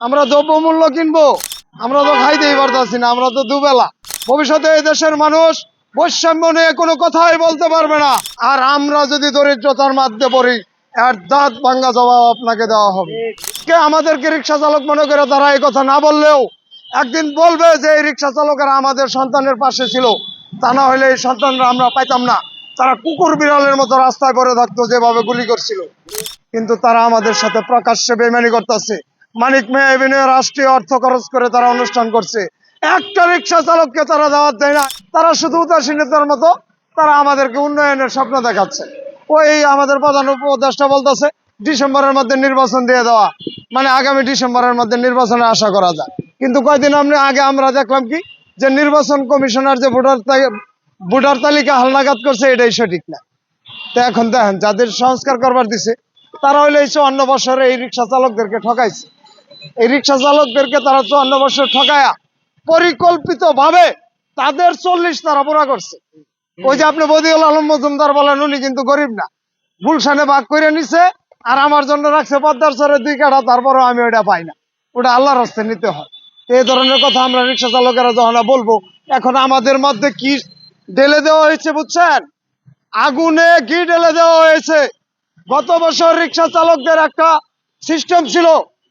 আমরা দ্রব্যমূল্য কিনবো। আমরা তো খাইতেই পারতাছি না, আমরা তো দুবেলা। ভবিষ্যতে এই দেশের মানুষ বৈষম্য নিয়ে কোনো কথাই বলতে পারবে না। আর আমরা যদি দরিদ্রতার মধ্যে পড়ি, এর দাঁত ভাঙ্গা জবাব আপনাকে দেওয়া হবে। কে আমাদেরকে রিক্সা চালক মনে করে তারা এই কথা না বললেও একদিন বলবে যে এই রিক্সা চালকেরা আমাদের সন্তানের পাশে ছিল। তা না হলে এই সন্তানরা আমরা পাইতাম না। তারা কুকুর বিড়ালের মতো রাস্তায় পড়ে থাকতো, যেভাবে গুলি করছিল। কিন্তু তারা আমাদের সাথে প্রকাশ্যে বেমানি করতেছে। মানিক মেয়ে এভিনিউ রাষ্ট্রীয় অর্থ খরচ করে তারা অনুষ্ঠান করছে। একটা রিক্সা চালককে তারা দাওয়াত দেয় না। তারা শুধু উদাসীনতার মতো তারা আমাদেরকে উন্নয়নের স্বপ্ন দেখাচ্ছে। ওই আমাদের প্রধান উপদেষ্টা বলতেছে, ডিসেম্বরের মধ্যে নির্বাচন দিয়ে দেওয়া। মানে আগামী ডিসেম্বরের মধ্যে নির্বাচনে আশা করা যায়। কিন্তু কয়দিন আমরা আগে আমরা দেখলাম কি, যে নির্বাচন কমিশনার যে ভোটার ভোটার তালিকা হালনাগাদ করছে, এটাই সঠিক না। তো এখন দেখেন, যাদের সংস্কার করবার দিছে, তারা হইলে এই চুয়ান্ন বছরে এই রিক্সা চালকদেরকে ঠকাইছে। এই রিক্সা চালকদেরকে তারা চুয়ান্ন বছর ঠকায়া পরিকল্পিত ভাবে তাদের চল্লিশ তারা পুরা করছে। ওই যে আপনি বদিউল আলম মজুমদার বলেন, উনি কিন্তু গরিব না। গুলশানে ভাগ করে নিছে, আর আমার জন্য রাখছে পদ্মার চরে দুই কাঠা, তারপরেও আমি ওটা পাই না। ওটা আল্লাহর হস্তে নিতে হয়। এই ধরনের কথা আমরা রিক্সা চালকেরা যখন বলব, এখন আমাদের মধ্যে কি ঢেলে দেওয়া হয়েছে বুঝছেন? আগুনে ঘি ঢেলে দেওয়া হয়েছে? গত বছর রিক্সা চালকদের একটা সিস্টেম ছিল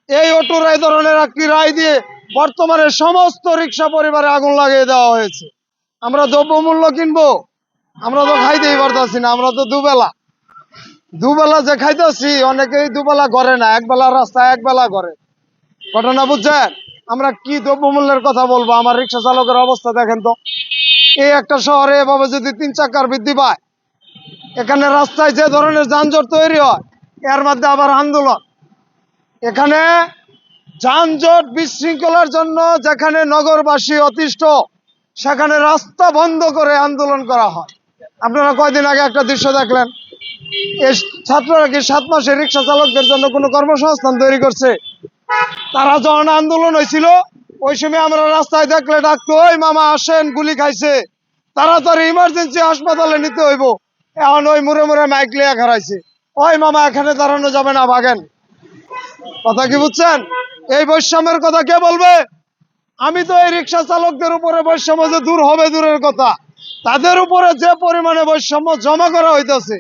এই অটোর এই ধরনের একটি রায় দিয়ে বর্তমানে সমস্ত রিক্সা পরিবারে আগুন লাগিয়ে দেওয়া হয়েছে। আমরা দ্রব্যমূল্য কিনবো, আমরা তো খাইতেই পারতাছি না, আমরা তো দুবেলা। দুবেলা যে খাইতেছি, অনেকেই দুবেলা করে না, একবেলা রাস্তায় একবেলা করে। ঘটনা বুঝছেন? আমরা কি দ্রব্যমূল্যের কথা বলব? আমার রিক্সা চালকের অবস্থা দেখেন তো। এই একটা শহরে এভাবে যদি তিন চাকার বৃদ্ধি পায়, এখানে রাস্তায় যে ধরনের যানজট তৈরি হয়, এর মধ্যে আবার আন্দোলন। এখানে যানজট বিশৃঙ্খলার জন্য যেখানে নগরবাসী অতিষ্ঠ, সেখানে রাস্তা বন্ধ করে আন্দোলন করা হয়। আপনারা কয়দিন আগে একটা দৃশ্য দেখলেন? এই ছাত্ররা কি সাত মাসে রিক্সা চালকদের জন্য কোনো কর্মসংস্থান তৈরি করছে? তারা যখন আন্দোলন হয়েছিল, ওই সময় আমরা রাস্তায় দেখলে ডাকতো, ওই মামা আসেন, গুলি খাইছে। তারা তাড়াতাড়ি ইমার্জেন্সি হাসপাতালে নিতে হইব। এখন ওই মুড়ে মুড়ে মাইক লিয়া খারাইছে ওই মামা, এখানে দাঁড়ানো যাবে না, ভাগেন। কথা কি বুঝছেন? এই বৈষম্যের কথা কে বলবে? আমি তো এই রিক্সা চালকদের উপরে বৈষম্য যে দূর হবে দূরের কথা। তাদের উপরে যে পরিমাণে বৈষম্য জমা করা হইতেছে,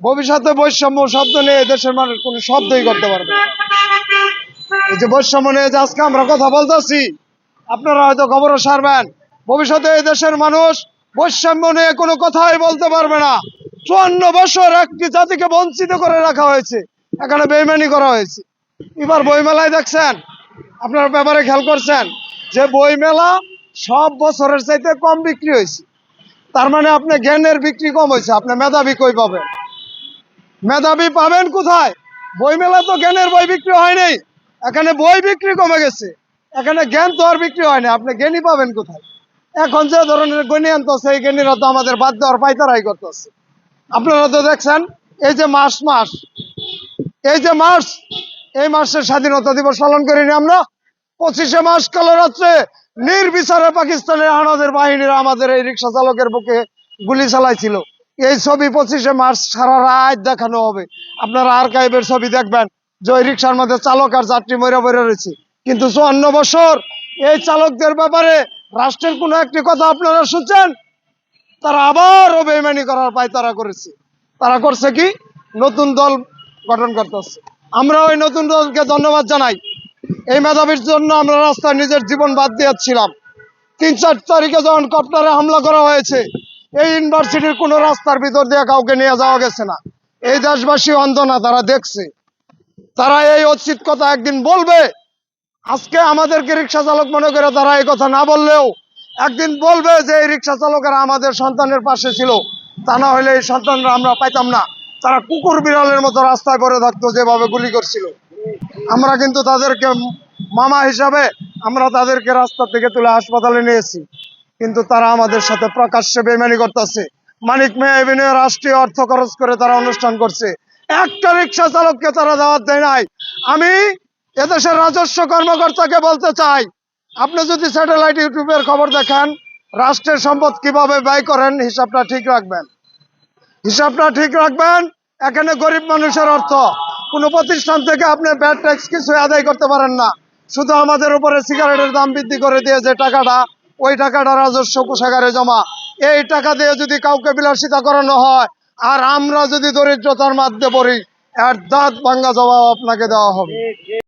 ভবিষ্যতে বৈষম্য শব্দ নিয়ে দেশের মানুষ কোনো শব্দই করতে পারবে এই যে বৈষম্য নিয়ে যে আজকে আমরা কথা বলতেছি, আপনারা হয়তো খবরও সারবেন। ভবিষ্যতে এই দেশের মানুষ বৈষম্য নিয়ে কোনো কথাই বলতে পারবে না। চুয়ান্ন বছর একটি জাতিকে বঞ্চিত করে রাখা হয়েছে। এখানে বেইমানি করা হয়েছে। এবার বইমেলায় দেখছেন, আপনারা ব্যাপারে খেয়াল করছেন, যে বইমেলা সব বছরের চাইতে কম বিক্রি হয়েছে। তার মানে আপনি জ্ঞানের বিক্রি কম হয়েছে, আপনি মেধাবী কই পাবেন? মেধাবী পাবেন কোথায়? বইমেলা তো জ্ঞানের বই বিক্রি হয় নাই, এখানে বই বিক্রি কমে গেছে, এখানে জ্ঞান তো আর বিক্রি হয় না, আপনি জ্ঞানী পাবেন কোথায়? এখন যে ধরনের জ্ঞানী আনতেছে এই জ্ঞানীরা তো আমাদের বাদ দেওয়ার পাইতারাই করতেছে। আপনারা তো দেখছেন, এই যে মাস মাস, এই যে মার্চ এই মাসের স্বাধীনতা দিবস পালন করিনি আমরা। পঁচিশে মার্চ কালো রাত্রে নির্বিচারে পাকিস্তানের আনাদের বাহিনীরা আমাদের এই রিক্সা চালকের বুকে গুলি চালাইছিল। এই ছবি পঁচিশে মার্চ সারা রাত দেখানো হবে। আপনারা আর্কাইভের ছবি দেখবেন যে ওই রিক্সার মধ্যে চালক আর যাত্রী মরে মরে রয়েছে। কিন্তু চুয়ান্ন বছর এই চালকদের ব্যাপারে রাষ্ট্রের কোনো একটি কথা আপনারা শুনছেন? তারা আবারও বেইমানি করার পায় তারা করেছে। তারা করছে কি? নতুন দল গঠন করতেছে। আমরা ওই নতুন দলকে ধন্যবাদ জানাই। এই মেধাবীর জন্য আমরা রাস্তায় নিজের জীবন বাদ দিয়েছিলাম। তিন চার তারিখে যখন কপ্টারে হামলা করা হয়েছে, এই ইউনিভার্সিটির কোনো রাস্তার ভিতর দিয়ে কাউকে নিয়ে যাওয়া গেছে না। এই দেশবাসী অন্ধ না, তারা দেখছে। তারা এই অচিত কথা একদিন বলবে। আজকে আমাদেরকে রিক্সা চালক মনে করে তারা এই কথা না বললেও একদিন বলবে যে এই রিক্সা চালকেরা আমাদের সন্তানের পাশে ছিল। তা না হলে এই সন্তানরা আমরা পাইতাম না। তারা কুকুর বিড়ালের মতো রাস্তায় পড়ে থাকতো, যেভাবে গুলি করছিল। আমরা কিন্তু তাদেরকে মামা হিসাবে আমরা তাদেরকে রাস্তা থেকে তুলে হাসপাতালে নিয়েছি। কিন্তু তারা আমাদের সাথে প্রকাশ্যে বেমানি করতেছে। মানিক মেয়ে রাষ্ট্রীয় অর্থ খরচ করে তারা অনুষ্ঠান করছে। একটা রিক্সা চালককে তারা দাওয়াত দেয় নাই। আমি এদেশের রাজস্ব কর্মকর্তাকে বলতে চাই, আপনি যদি স্যাটেলাইট ইউটিউবের খবর দেখেন, রাষ্ট্রের সম্পদ কীভাবে ব্যয় করেন, হিসাবটা ঠিক রাখবেন। হিসাবটা ঠিক রাখবেন, এখানে গরিব মানুষের অর্থ। কোনো প্রতিষ্ঠান থেকে আপনি ব্যাড ট্যাক্স কিছু আদায় করতে পারেন না। শুধু আমাদের উপরে সিগারেটের দাম বৃদ্ধি করে দিয়ে যে টাকাটা, ওই টাকাটা রাজস্ব কোষাগারে জমা। এই টাকা দিয়ে যদি কাউকে বিলাসিতা করানো হয়, আর আমরা যদি দরিদ্রতার মধ্যে পড়ি, এর দাঁত ভাঙ্গা জবাব আপনাকে দেওয়া হবে।